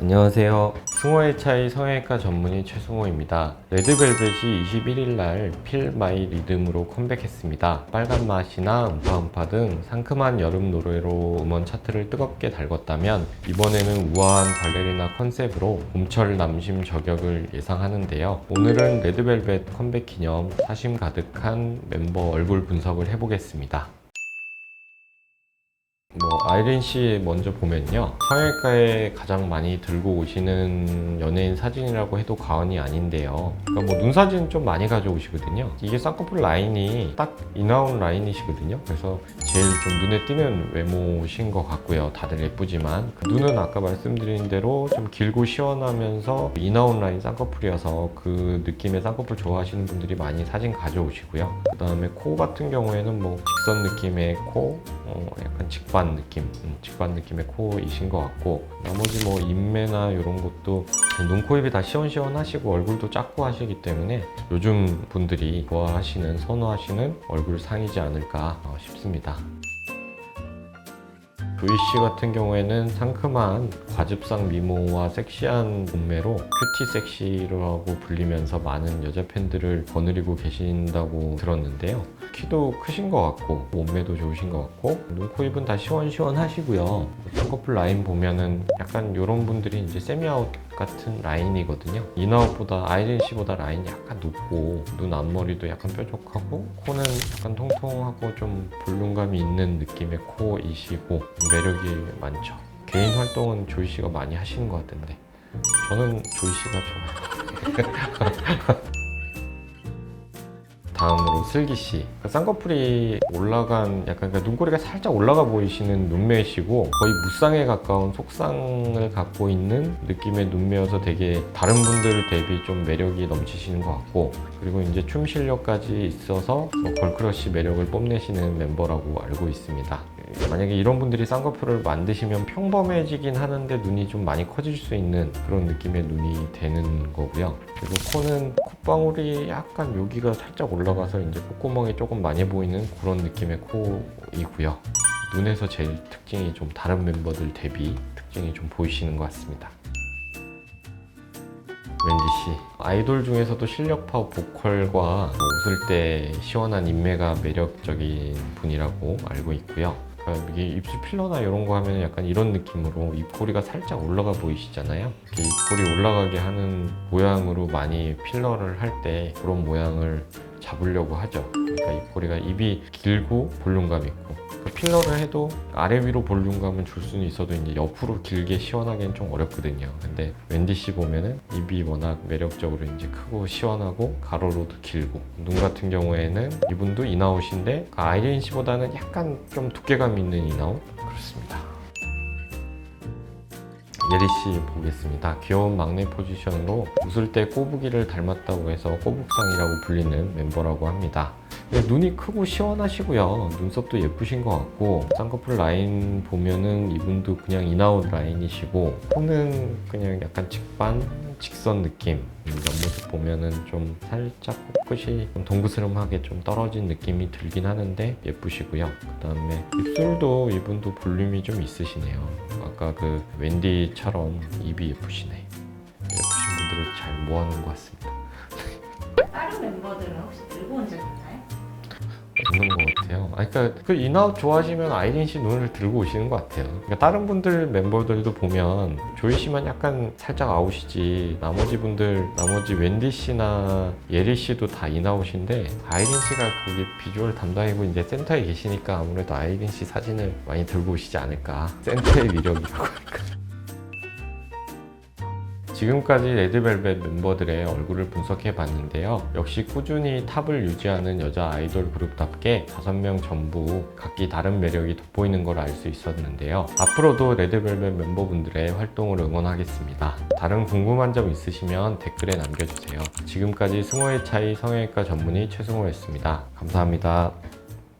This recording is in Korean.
안녕하세요. 승호의 차이 성형외과 전문의 최승호입니다. 레드벨벳이 21일 날 필 마이 리듬으로 컴백했습니다. 빨간 맛이나 음파 음파 등 상큼한 여름 노래로 음원 차트를 뜨겁게 달궜다면 이번에는 우아한 발레리나 컨셉으로 봄철 남심 저격을 예상하는데요. 오늘은 레드벨벳 컴백 기념 사심 가득한 멤버 얼굴 분석을 해보겠습니다. 뭐 아이린 씨 먼저 보면요. 성형외과에 가장 많이 들고 오시는 연예인 사진이라고 해도 과언이 아닌데요. 그러니까 뭐 눈 사진 좀 많이 가져오시거든요. 이게 쌍꺼풀 라인이 딱 인아웃 라인이시거든요. 그래서 제일 좀 눈에 띄는 외모신 것 같고요. 다들 예쁘지만. 그 눈은 아까 말씀드린 대로 좀 길고 시원하면서 인아웃 라인 쌍꺼풀이어서 그 느낌의 쌍꺼풀 좋아하시는 분들이 많이 사진 가져오시고요. 그 다음에 코 같은 경우에는 뭐 직선 느낌의 코 어, 약간 직반 느낌, 음, 직반 느낌의 코이신 것 같고 나머지 뭐 인매나 이런 것도 눈, 코, 입이 다 시원시원하시고 얼굴도 작고 하시기 때문에 요즘 분들이 좋아하시는, 선호하시는 얼굴 상이지 않을까 어, 싶습니다. 씨 같은 경우에는 상큼한 과즙상 미모와 섹시한 몸매로 큐티 섹시라고 불리면서 많은 여자 팬들을 거느리고 계신다고 들었는데요. 키도 크신 것 같고 몸매도 좋으신 것 같고 눈, 코, 입은 다 시원시원하시고요. 쌍꺼풀 라인 보면은 약간 이런 분들이 이제 세미아웃 같은 라인이거든요. 인아웃보다 아이린 씨보다 라인이 약간 높고 눈 앞머리도 약간 뾰족하고 코는 약간 통통하고 좀 볼륨감이 있는 느낌의 코이시고 매력이 많죠. 개인 활동은 조이 씨가 많이 하시는 것 같은데 저는 조이 씨가 좋아요. 다음으로 슬기 씨. 그 쌍꺼풀이 올라간 약간 그러니까 눈꼬리가 살짝 올라가 보이시는 눈매시고 거의 무쌍에 가까운 속쌍을 갖고 있는 느낌의 눈매여서 되게 다른 분들 대비 좀 매력이 넘치시는 것 같고 그리고 이제 춤 실력까지 있어서 뭐 걸크러쉬 매력을 뽐내시는 멤버라고 알고 있습니다. 만약에 이런 분들이 쌍꺼풀을 만드시면 평범해지긴 하는데 눈이 좀 많이 커질 수 있는 그런 느낌의 눈이 되는 거고요. 그리고 코는 콧방울이 약간 여기가 살짝 올라가서 이제 콧구멍이 조금 많이 보이는 그런 느낌의 코이고요. 눈에서 제일 특징이 좀 다른 멤버들 대비 특징이 좀 보이시는 것 같습니다. wendy 씨 아이돌 중에서도 실력파 보컬과 뭐 웃을 때 시원한 인매가 매력적인 분이라고 알고 있고요. 그러니까 이게 입술 필러나 이런 거 하면 약간 이런 느낌으로 입꼬리가 살짝 올라가 보이시잖아요. 이렇게 입꼬리 올라가게 하는 모양으로 많이 필러를 할 때 그런 모양을 잡으려고 하죠. 그러니까 입꼬리가 입이 길고 볼륨감 있고 그 필러를 해도 아래 위로 볼륨감은 줄 수는 있어도 이제 옆으로 길게 시원하기는 좀 어렵거든요. 근데 웬디 씨 보면은 입이 워낙 매력적으로 이제 크고 시원하고 가로로도 길고 눈 같은 경우에는 이분도 인아웃인데 그 아이린 씨보다는 약간 좀 두께감 있는 인아웃 그렇습니다. 예리 씨 보겠습니다. 귀여운 막내 포지션으로 웃을 때 꼬부기를 닮았다고 해서 꼬북상이라고 불리는 멤버라고 합니다. 네, 눈이 크고 시원하시고요. 눈썹도 예쁘신 것 같고 쌍꺼풀 라인 보면은 이분도 그냥 인아웃 라인이시고 코는 그냥 약간 직반 직선 느낌 음, 옆모습 보면은 좀 살짝 코끝이 좀 동그스름하게 좀 떨어진 느낌이 들긴 하는데 예쁘시고요. 그 다음에 입술도 이분도 볼륨이 좀 있으시네요. 아까 그 웬디처럼 입이 예쁘시네. 예쁘신 분들을 잘 모아놓은 것 같습니다. 다른 멤버들은 혹시 들고 온 적 있나요? 없는 것 같아요. 아, 그러니까 그 인아웃 좋아하시면 아이린 씨 눈을 들고 오시는 것 같아요. 그러니까 다른 분들 멤버들도 보면 조이 씨만 약간 살짝 아웃이지 나머지 분들 나머지 웬디 씨나 예리 씨도 다 인아웃인데 아이린 씨가 거기 비주얼 담당이고 이제 센터에 계시니까 아무래도 아이린 씨 사진을 많이 들고 오시지 않을까. 센터의 위력이라고 할까. 지금까지 레드벨벳 멤버들의 얼굴을 분석해 봤는데요. 역시 꾸준히 탑을 유지하는 여자 아이돌 그룹답게 5명 전부 각기 다른 매력이 돋보이는 걸 알 수 있었는데요. 앞으로도 레드벨벳 멤버분들의 활동을 응원하겠습니다. 다른 궁금한 점 있으시면 댓글에 남겨주세요. 지금까지 승호의 차이 성형외과 전문의 최승호였습니다. 감사합니다.